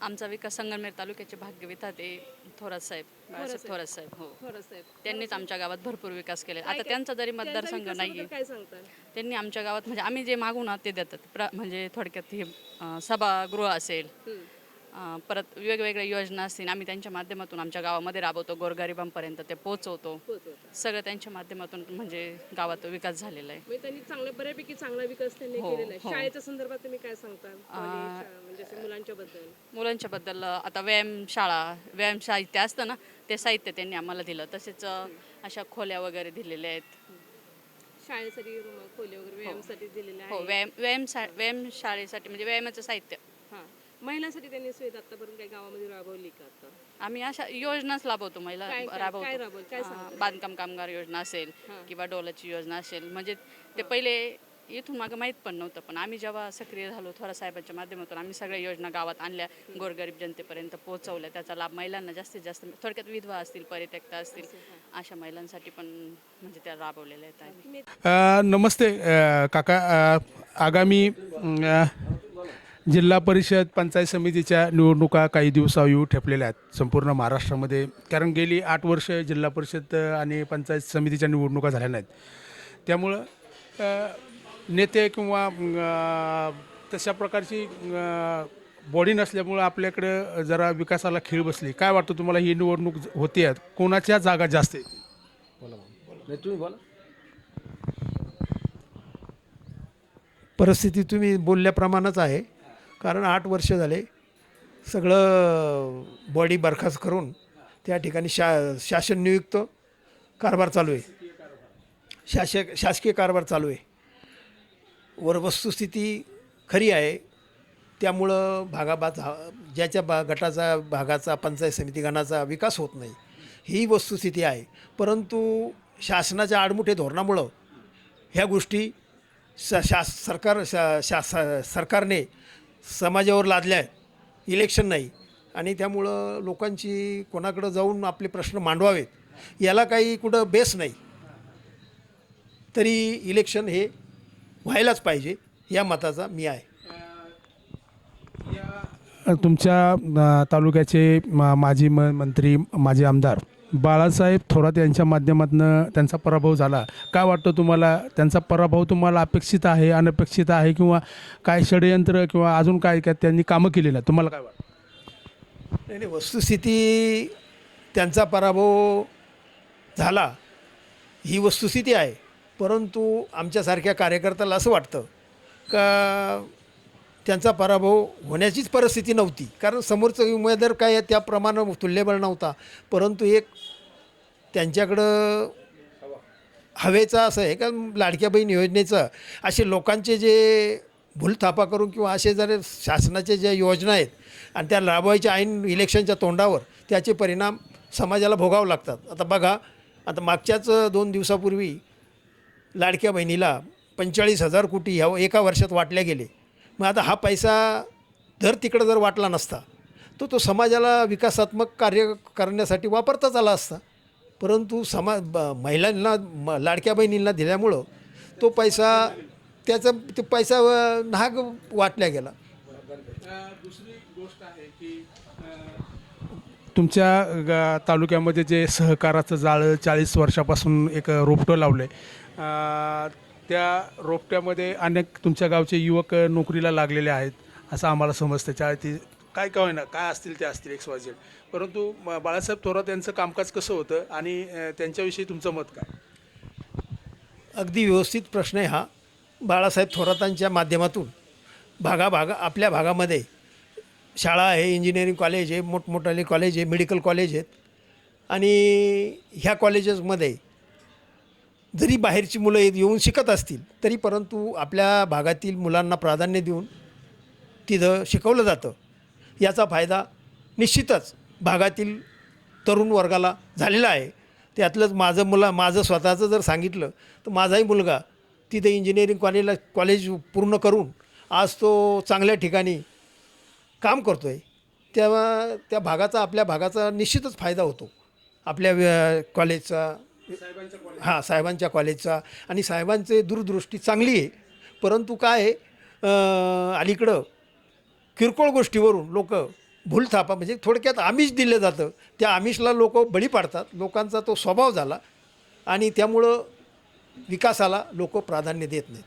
आमचा विकास संगमनेर तालुक्याचे भाग्यविधाते ते थोरात साहेब बाळासाहेब थोरात साहेब. हो. थोरात साहेब. त्यांनीच आमच्या गावात भरपूर विकास केले. आता त्यांचा जरी मतदारसंघ नाही काय त्यांनी आमच्या गावात म्हणजे आम्ही जे मागू ना ते देतात. प्र म्हणजे थोडक्यात हे अं, सभागृह असेल. अं, परत वेगवेगळ्या योजना असतील आम्ही त्यांच्या माध्यमातून आमच्या गावामध्ये राबवतो गोरगरिबांपर्यंत ते पोहोचवतो. सगळं त्यांच्या माध्यमातून म्हणजे गावात विकास झालेला आहे. म्हणजे त्यांनी चांगल्या बऱ्यापैकी चांगला विकास त्यांनी हो, केलेला आहे. हो. शाळेच्या संदर्भात तुम्ही काय सांगता कॉलेज, शाळा, म्हणजे मुलांच्या बद्दल आता व्यायामशाळा व्यायाम साहित्य असतं ना ते साहित्य त्यांनी आम्हाला दिलं. तसेच अशा खोल्या वगैरे दिलेल्या आहेत. शाळेसाठी रूम, खोली वगैरे व्यायामासाठी दिलेले हो आहे व्यायाम व्यायाम व्यायाम शाळेसाठी म्हणजे व्यायामाचं साहित्य. हा. महिलांसाठी त्यांनी सुविधा आतापर्यंत काही गावामध्ये राबवली का आता? आम्ही अशा योजनाच राबवतो महिला काय- काय- काय राबवतो राबवलं? काय अं, बांधकाम कामगार योजना असेल हां. किंवा डोलाची योजना असेल. म्हणजे ते पहिले इथून मागं माहीत पण नव्हतं. पण आम्ही जेव्हा सक्रिय झालो थोरा साहेबांच्या माध्यमातून आम्ही सगळ्या योजना गावात आणल्या गोरगरीब जनतेपर्यंत पोहोचवल्या. त्याचा लाभ महिलांना जास्तीत जास्त थोडक्यात विधवा असतील परित्यक्ता असतील अशा महिलांसाठी पण म्हणजे त्या राबवलेल्या आहेत आम्ही. नमस्ते काका. आगामी जिल्हा परिषद पंचायत समितीच्या निवडणुका काही दिवसायू ठेपलेल्या आहेत संपूर्ण महाराष्ट्रामध्ये. कारण गेली आठ वर्ष जिल्हा परिषद आणि पंचायत समितीच्या निवडणुका झाल्या नाहीत. त्यामुळं नेते किंवा अ, तशा प्रकारची बॉडी नसल्यामुळं आपल्याकडं जरा विकासाला खीळ बसली. काय वाटतं तुम्हाला ही निवडणूक होती आहेत कोणाच्या जागा जास्त आहेत? नाही तुम्ही बोला. परिस्थिती तुम्ही बोलल्याप्रमाणेच आहे. कारण आठ वर्ष झाले सगळं बॉडी बरखास्त करून त्या ठिकाणी शा शासन नियुक्त कारभार चालू आहे. शासक शासकीय कारभार चालू आहे. वर वस्तुस्थिती खरी आहे. त्यामुळं भागाबा ज्याच्या बा गटाचा भागाचा पंचायत समिती गणाचा विकास होत नाही ही वस्तुस्थिती आहे. परंतु शासनाच्या आडमुठे धोरणामुळं ह्या गोष्टी स शास सरकार शा शास सरकारने समाजावर लादल्या आहेत. इलेक्शन नाही. आणि त्यामुळं लोकांची कोणाकडं जाऊन आपले प्रश्न मांडवावेत याला काही कुठं बेस नाही. तरी इलेक्शन हे व्हायलाच पाहिजे या मताचा मी आहे. तुमच्या तालुक्याचे मा माजी म मंत्री माजी आमदार बाळासाहेब थोरात यांच्या माध्यमातून त्यांचा पराभव झाला. काय वाटतं तुम्हाला? त्यांचा पराभव तुम्हाला अपेक्षित आहे अनपेक्षित आहे किंवा काय षडयंत्र किंवा अजून काय काय त्यांनी कामं केली नाही तुम्हाला काय वाटतं? नाही वस्तुस्थिती त्यांचा पराभव झाला ही वस्तुस्थिती आहे. परंतु आमच्यासारख्या कार्यकर्त्याला असं वाटतं का त्यांचा पराभव होण्याचीच परिस्थिती नव्हती. कारण समोरचं उमेदवार काय आहे त्याप्रमाणे तुल्यबळ नव्हता. परंतु एक त्यांच्याकडं हवेचा असं आहे का लाडक्या बहीण योजनेचं असे लोकांचे जे भूलथापा करून किंवा असे जर शासनाच्या ज्या योजना आहेत आणि त्या राबवायच्या ऐन इलेक्शनच्या तोंडावर त्याचे परिणाम समाजाला भोगावं लागतात. आता बघा आता मागच्याच दोन दिवसापूर्वी लाडक्या बहिणीला पंचेचाळीस हजार कोटी ह्या एका वर्षात वाटल्या गेले. मग आता हा पैसा जर तिकडं जर वाटला नसता तर तो समाजाला विकासात्मक कार्य करण्यासाठी वापरताच आला असता. परंतु समा ब महिलांना म लाडक्या बहिणींना दिल्यामुळं तो पैसा त्याचा ते पैसा नाग वाटल्या गेला. दुसरी गोष्ट आहे की तुमच्या गा तालुक्यामध्ये जे सहकाराचं जाळं चाळीस वर्षापासून एक रोपटं लावलं आहे त्या रोपट्यामध्ये अनेक तुमच्या गावचे युवक नोकरीला लागलेले आहेत असं आम्हाला समजतं. चाळीस काय काय ना काय असतील ते असतील एक्स वाय झेड परंतु म- बाळासाहेब थोरात यांचं कामकाज कसं होतं आणि त्यांच्याविषयी तुमचं मत काय? अगदी व्यवस्थित प्रश्न आहे हा. बाळासाहेब थोरातांच्या माध्यमातून भागाभागा आपल्या भागामध्ये शाळा आहे इंजिनिअरिंग कॉलेज आहे मोठमोठाले कॉलेज आहे मेडिकल कॉलेज आहेत. आणि ह्या कॉलेजेसमध्ये जरी बाहेरची मुलं येत- येऊन शिकत असतील तरी परंतु आपल्या भागातील मुलांना प्राधान्य देऊन तिथं शिकवलं जातं. याचा फायदा निश्चितच भागातील तरुण वर्गाला झालेला आहे. त्यातलंच माझं मुला माझं स्वतःचं जर सांगितलं तर माझाही मुलगा तिथे इंजिनिअरिंग कॉलेजला कॉलेज पूर्ण करून आज तो चांगल्या ठिकाणी काम करतो आहे तेव्हा त्या भागाचा आपल्या भागाचा निश्चितच फायदा होतो. आपल्या व्य- कॉलेजचा हां साहेबांच्या कॉलेजचा. आणि साहेबांचे दूरदृष्टी चांगली आहे. परंतु काय आहे अलीकडं किरकोळ गोष्टीवरून लोक भूलथापा म्हणजे थोडक्यात आमिष दिलं जातं. त्या आमिषला लोक बळी पाडतात. लोकांचा तो स्वभाव झाला. आणि त्यामुळं विकासाला लोक प्राधान्य देत नाहीत.